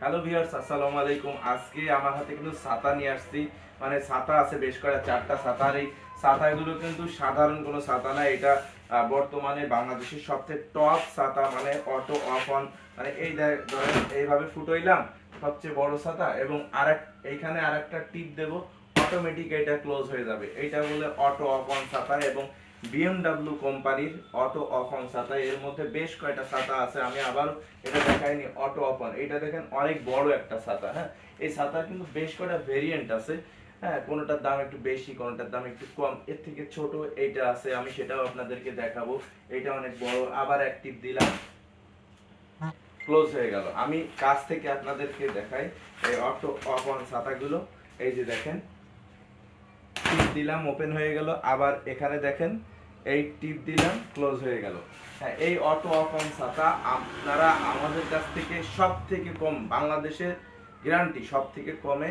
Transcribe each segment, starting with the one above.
Hello viewers আসসালামু আলাইকুম। আজকে আমার হাতে কিন্তু ছাতা নিয়ে আসছি। মানে ছাতা আছে বেশ কয়েকটা, চারটা ছাতা। আর এই ছাতাগুলো কিন্তু সাধারণ কোনো ছাতা না। এটা বর্তমানে বাংলাদেশের সবচেয়ে টপ ছাতা মানে অটো অফ অন মানে এই ধরেন এইভাবে ফুটোইলাম, সবচেয়ে বড় ছাতা। এবং আরেক, এইখানে আরেকটা টিপ দেব অটোমেটিক এটা ক্লোজ হয়ে যাবে। এইটা বলে অটো অফ অন ছাতা। এবং বিএমডাব্লিউ কোম্পানির অটো অফ অন ছাতা। এর মধ্যে বেশ কয়টা ছাতা আছে, আমি আবার এটা দেখাইনি অটো অফ অন এটা দেখেন অনেক বড় একটা ছাতা হ্যাঁ? এই ছাতার কিন্তু বেশ কয়টা ভেরিয়েন্ট আছে হ্যাঁ? কোনোটার দাম একটু বেশি, কোনোটার দাম একটু কম। এর থেকে ছোট এইটা আছে, আমি সেটাও আপনাদেরকে দেখাবো। এটা অনেক বড়, আবার অ্যাক্টিভ দিলাম। ক্লোজ হয়ে গেল। আমি কাছ থেকে আপনাদেরকে দেখাই এই অটো অফ অন ছাতাগুলো। এই যে দেখেন দিলাম ওপেন হয়ে গেল। আবার এখানে দেখেন, এই টিপ দিলাম ক্লোজ হয়ে গেল। হ্যাঁ এই অটো অফ অন ছাতা আপনারা আমাদের কাছ থেকে সব থেকে কম, বাংলাদেশের গ্যারান্টি সব থেকে কমে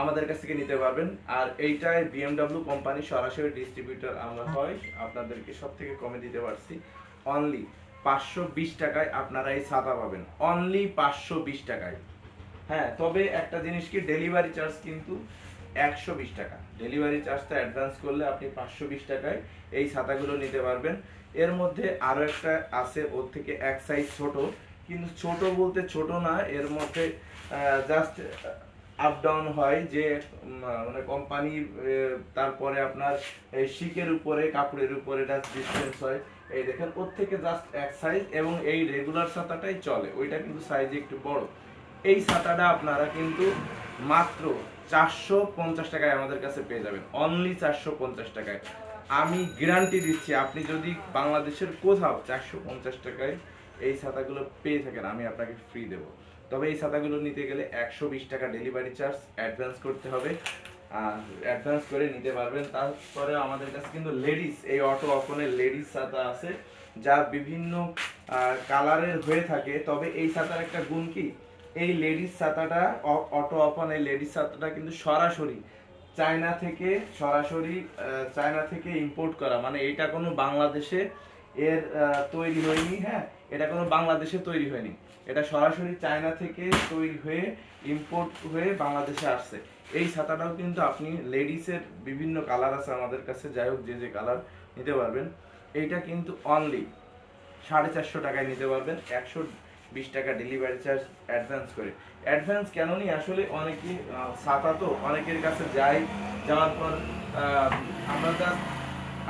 আমাদের কাছ থেকে নিতে পারবেন। আর এইটাই বিএমডাব্লিউ কোম্পানি সরাসরি ডিস্ট্রিবিউটর আমরা হয়, আপনাদেরকে সব থেকে কমে দিতে পারছি। অনলি পাঁচশো বিশ টাকায় আপনারা এই ছাতা পাবেন। অনলি পাঁচশো বিশ টাকায়। হ্যাঁ তবে একটা জিনিস কি ডেলিভারি চার্জ কিন্তু একশো বিশ টাকা। ডেলিভারি চার্জটা অ্যাডভান্স করলে আপনি পাঁচশো বিশ টাকায় এই ছাতাগুলো নিতে পারবেন। এর মধ্যে আরও একটা আছে, ওর থেকে এক সাইজ ছোট। কিন্তু ছোট বলতে ছোট না, এর মধ্যে জাস্ট আপ ডাউন হয় যে মানে কোম্পানি তারপরে আপনার এই শিকের উপরে, কাপড়ের উপরে এটা ডিস্টেন্স হয়। এই দেখেন, ওর থেকে জাস্ট এক সাইজ এবং এই রেগুলার ছাতাটাই চলে। ওইটা কিন্তু সাইজে একটু বড়। এই ছাতাটা আপনারা কিন্তু মাত্র চারশো পঞ্চাশ টাকায় আমাদের কাছে পেয়ে যাবেন। অনলি চারশো পঞ্চাশ টাকায়। আমি গ্যারান্টি দিচ্ছি, আপনি যদি বাংলাদেশের কোথাও চারশো পঞ্চাশ টাকায় এই ছাতাগুলো পেয়ে থাকেন, আমি আপনাকে ফ্রি দেবো। তবে এই ছাতাগুলো নিতে গেলে একশো বিশ টাকা ডেলিভারি চার্জ অ্যাডভান্স করতে হবে। আর অ্যাডভান্স করে নিতে পারবেন। তারপরে আমাদের কাছে কিন্তু লেডিস এই অটো অপনের লেডিস ছাতা আছে, যা বিভিন্ন কালারের হয়ে থাকে। তবে এই ছাতার একটা গুণ কি? এই লেডিস ছাতাটা অটো অপন এই লেডিস ছাতাটা কিন্তু সরাসরি চায়না থেকে সরাসরি চায়না থেকে ইম্পোর্ট করা। মানে এটা কোনো বাংলাদেশে এর তৈরি হয়নি হ্যাঁ? এটা কোনো বাংলাদেশে তৈরি হয়নি। এটা সরাসরি চায়না থেকে তৈরি হয়ে ইম্পোর্ট হয়ে বাংলাদেশে আসছে। এই ছাতাটাও কিন্তু আপনি লেডিসের বিভিন্ন কালার আছে আমাদের কাছে, যাই হোক যে যে কালার নিতে পারবেন। এইটা কিন্তু অনলি সাড়ে চারশো টাকায় নিতে পারবেন। একশো বিশ টাকা ডেলিভারি চার্জ অ্যাডভান্স করে। অ্যাডভান্স কেন নি আসলে অনেকে ছাতা তো অনেকের কাছে যাই যাওয়ার পর আমরা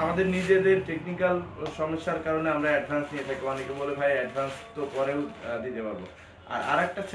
আমাদের নিজেদের টেকনিক্যাল সমস্যার কারণে আমরা অ্যাডভান্স নিয়ে থাকি। অনেকে বলে, ভাই অ্যাডভান্স তো পরেও দিতে পারব। আর আরেকটা